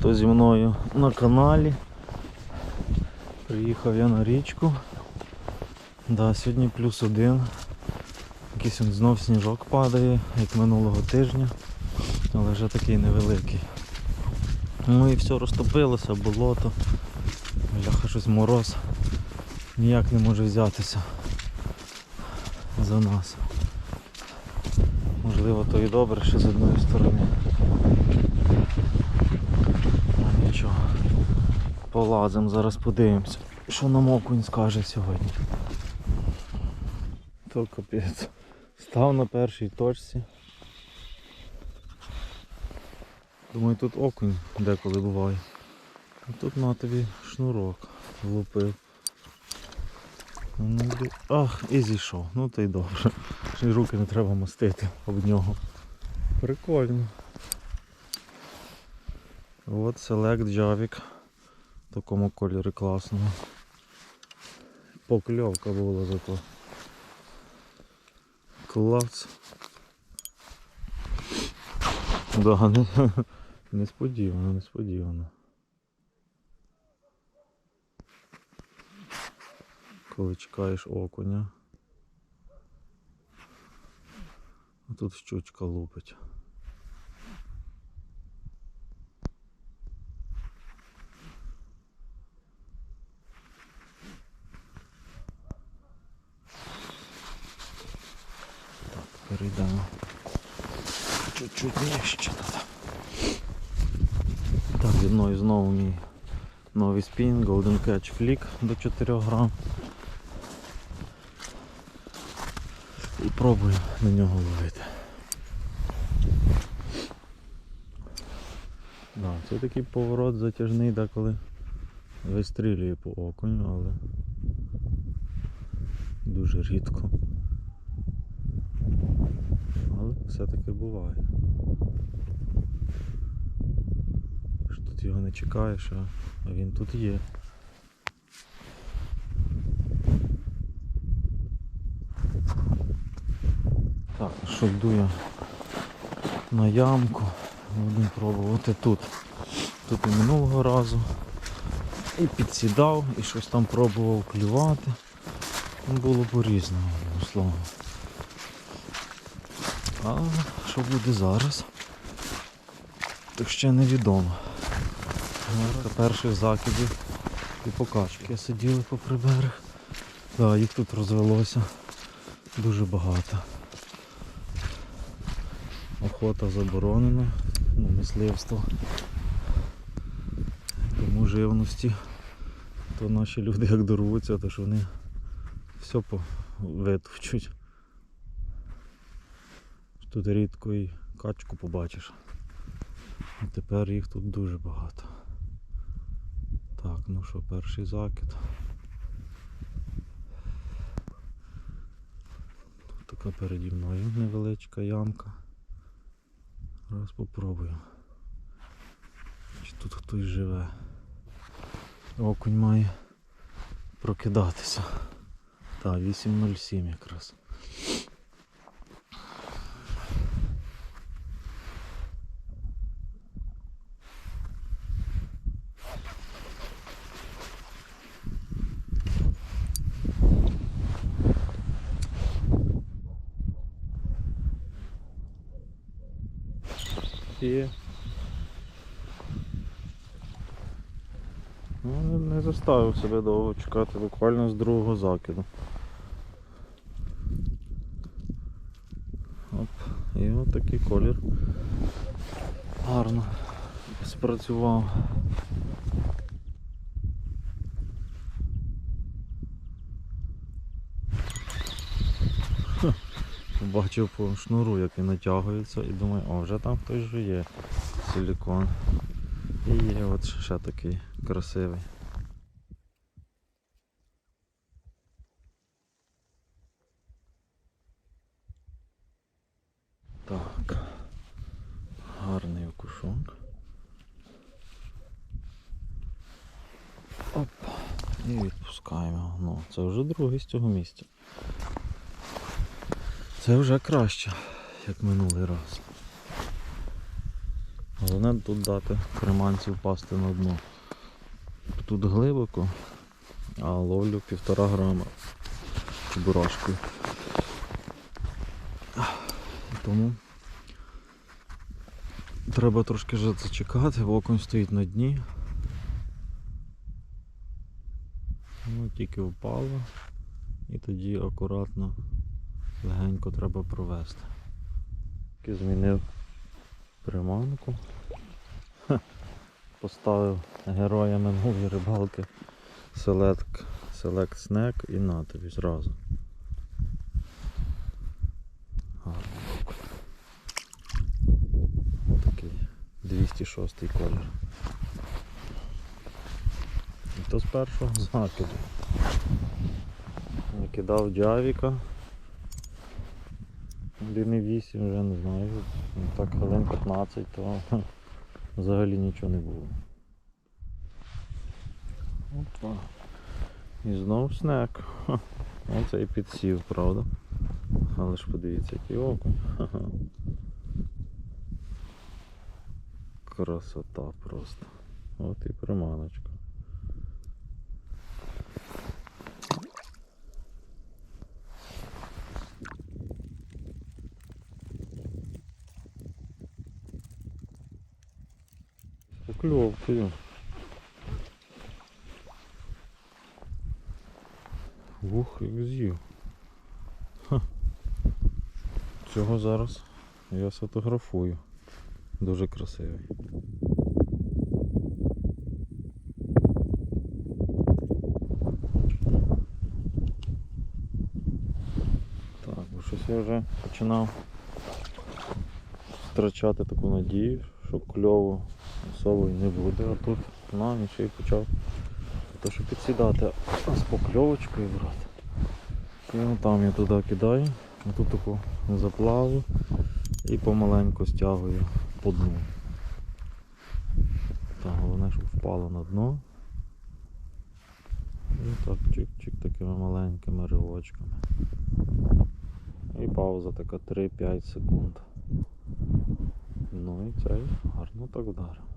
хто зі мною на каналі. Приїхав я на річку. Да, сьогодні плюс один. Якийсь он знов сніжок падає, як минулого тижня, але вже такий невеликий. Ну і все розтопилося, болото. Бляха щось мороз. Ніяк не може взятися за нас. Можливо, то і добре, що з одної сторони. Нічого. Полазимо, зараз подивимося, що нам окунь скаже сьогодні. То капець. Став на першій точці. Думаю, тут окунь деколи буває. А тут на тобі шнурок влупив. Ну, Ах, і зійшов. Ну то й добре. Ще й руки не треба мастити об нього. Прикольно. От Select Javik. В такому кольорі класному. Покльовка була зато. Клац. Да, не, несподівано, несподівано. Коли чекаєш окуня. А тут щучка лупить. Так, перейдемо. Чуть-чуть нижче тут. Так, зі мною знову мій новий спін Golden Catch Flick до 4 грам. І пробую на нього ловити. Да, це такий поворот затяжний, деколи вистрілює по окуню, але дуже рідко. Але все-таки буває. Його не чекаєш, а, він тут є. Так, що йду я на ямку. Будемо пробувати тут. Тут і минулого разу. І підсідав, і щось там пробував клювати. Ну, Було по-різному, словом. А що буде зараз? Так ще невідомо. Зараз перших закидів і покачки сиділи попри берег. Да, їх тут розвелося дуже багато. Охота заборонена, ну, мисливство. Тому живності. То наші люди як дорвуться, то ж вони все по- витовчуть. Тут рідко і качку побачиш. А тепер їх тут дуже багато. Так, ну що, перший закид. Тут така переді мною невеличка ямка. Зараз попробую. Чи тут хтось живе. Окунь має прокидатися. Так, 8.07 якраз. Є. Ну, не- заставив себе довго чекати, буквально з другого закиду. Оп, і от такий колір. Гарно спрацював. Ха, Побачив по шнуру, як він натягується, і думаю, о, вже там хтось же є силікон. І от ще такий красивий. Так. Гарний окушок. Оп. І відпускаємо. Ну, це вже другий з цього місця. Це вже краще, як минулий раз. Головне тут дати приманці впасти на дно. Тут глибоко, а ловлю півтора грама бурашкою. Тому треба трошки вже зачекати, окунь стоїть на дні. Ну, тільки впало. І тоді акуратно, легенько треба провести. Змінив приманку. Ха. Поставив героя минулої рибалки Select, Select Snack і на тобі зразу. Гарний окунь. Такий 206 колір. І то з першого закиду. Накидав джавіка. 1,8 вже не знаю. Ну, Так хвилин 15, то взагалі нічого не було. Опа. І знов снек. Оце і підсів, правда? Але ж подивіться, який окунь. Красота просто. От і приманочка. Покльовкою. Ух, як з'їв. Цього зараз я сфотографую. Дуже красивий. Так, бо щось я вже починав втрачати таку надію, що кльову особо не буде, а тут на і почав то, що підсідати з покльовочкою брати. І ну, там я туди кидаю, а тут таку заплаву і помаленьку стягую по дну. Так, головне, щоб впало на дно. І так чик-чик такими маленькими ривочками. І пауза така 3-5 секунд. Ну і цей гарно так вдарив.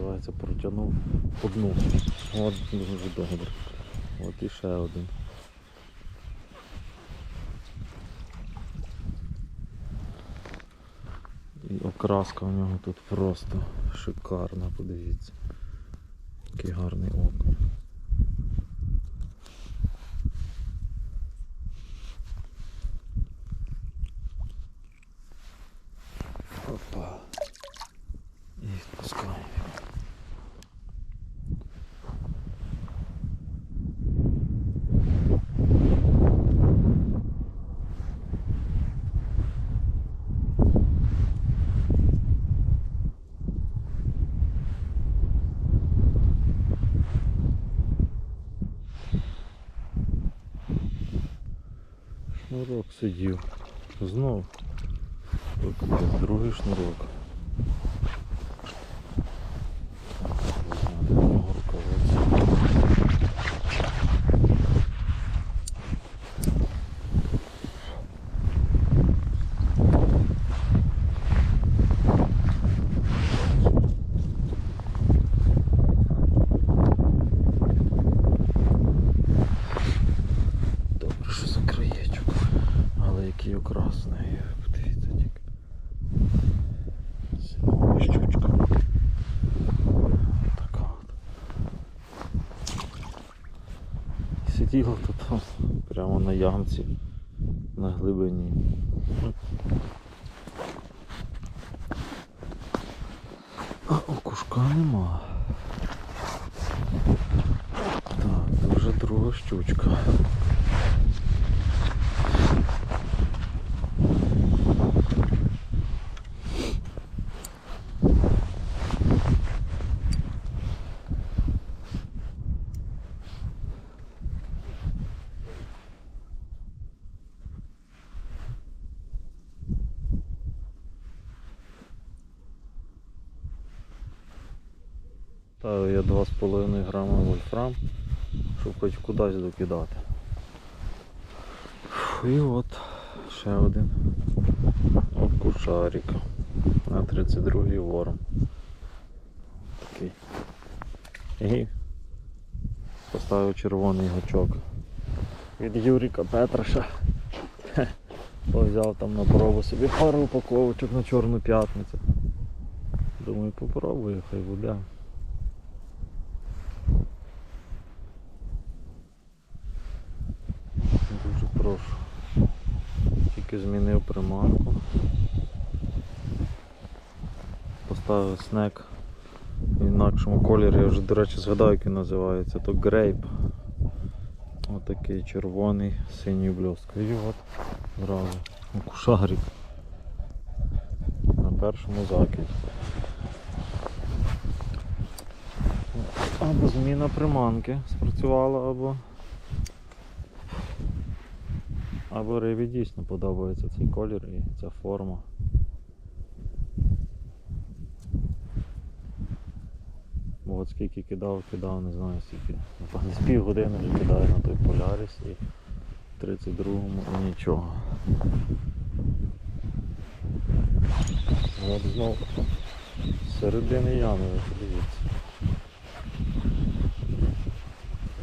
Називається протягнув одну. От дуже добре. От і ще один. І окраска у нього тут просто шикарна, подивіться. Який гарний окунь. Опа. І відпускаємо. Шнурок сидів. Знов. Другий шнурок. Візьмемо такого рукавицю. Добре, що за краєчок. Але який окрасний. Подивіться тільки. Зимова щучка. Така от. І Сиділа тут там, прямо на ямці, на глибині. А окушка нема. Так, це вже друга щучка. Ставив я 2,5 грама вольфрам, щоб хоч кудись докидати. І от ще один окушарик на 32-й ворм. Такий. І поставив червоний гачок від Юріка Петраша. Взяв там на пробу собі пару упаковочок на Чорну п'ятницю. Думаю, попробую, хай буде. Дуже прошу. Тільки змінив приманку. Поставив снек в інакшому кольорі, я вже, до речі, згадаю, як він називається, то грейп. Отакий червоний з синьою. І от зразу кушарик на першому закиді. Або зміна приманки спрацювала, або або рибі дійсно подобається цей колір і ця форма. Бо От скільки кидав, кидав, не знаю скільки. Напевно, з півгодини вже кидаю на той Поляріс і в 32-му і нічого. От знову середини ями, ви подивіться.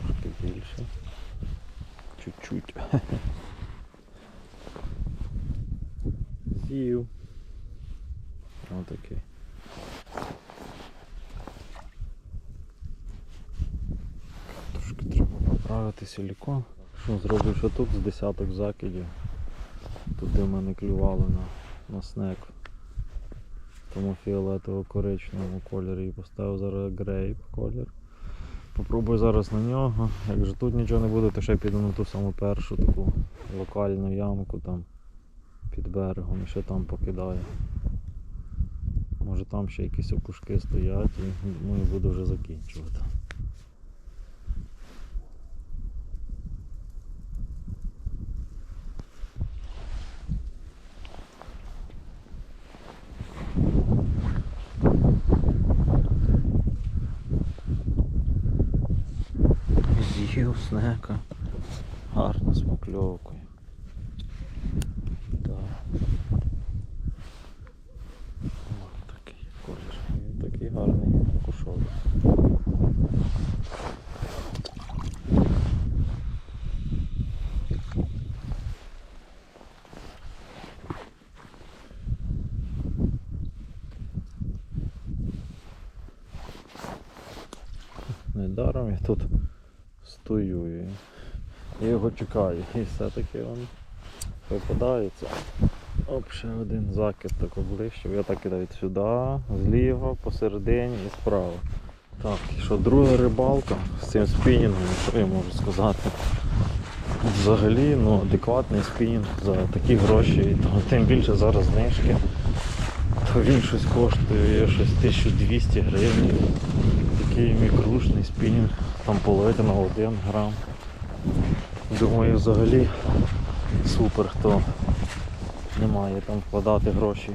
Трошки більше. Чуть-чуть. З'їв. Отакий. Трошки треба поправити силікон. Що зробив, тут з десяток закидів. Туди мене клювали на, на снек. Тому фіолетово-коричневому кольорі і поставив зараз грейп колір. Попробую зараз на нього. Якщо тут нічого не буде, то ще піду на ту саму першу таку локальну ямку там під берегом і ще там покидаю. Може там ще якісь окушки стоять і, і буду вже закінчувати. З'їв снека. Гарно з покльовкою. Так. Ось такий колір. Він такий гарний кушок. Недаром я тут стою і його чекаю. І все-таки він випадається. Оп, ще один закид тако ближче. Я так кидаю сюди, зліва, посередині і справа. Так, і що друга рибалка з цим спінінгом, що я можу сказати. Взагалі ну, адекватний спінінг за такі гроші, і то, тим більше зараз знижки. То він щось коштує щось 1200 гривень. Такий мікрушний спінінг, там половити на 1 грам. Думаю, взагалі супер, хто не має там вкладати гроші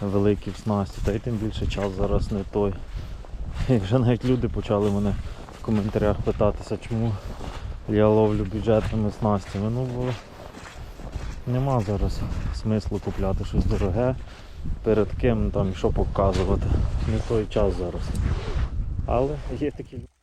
великі в снасті, та й тим більше час зараз не той. І вже навіть люди почали мене в коментарях питатися, чому я ловлю бюджетними снастями. Ну бо нема зараз смислу купляти щось дороге, перед ким там що показувати. Не той час зараз. Але є такі люди.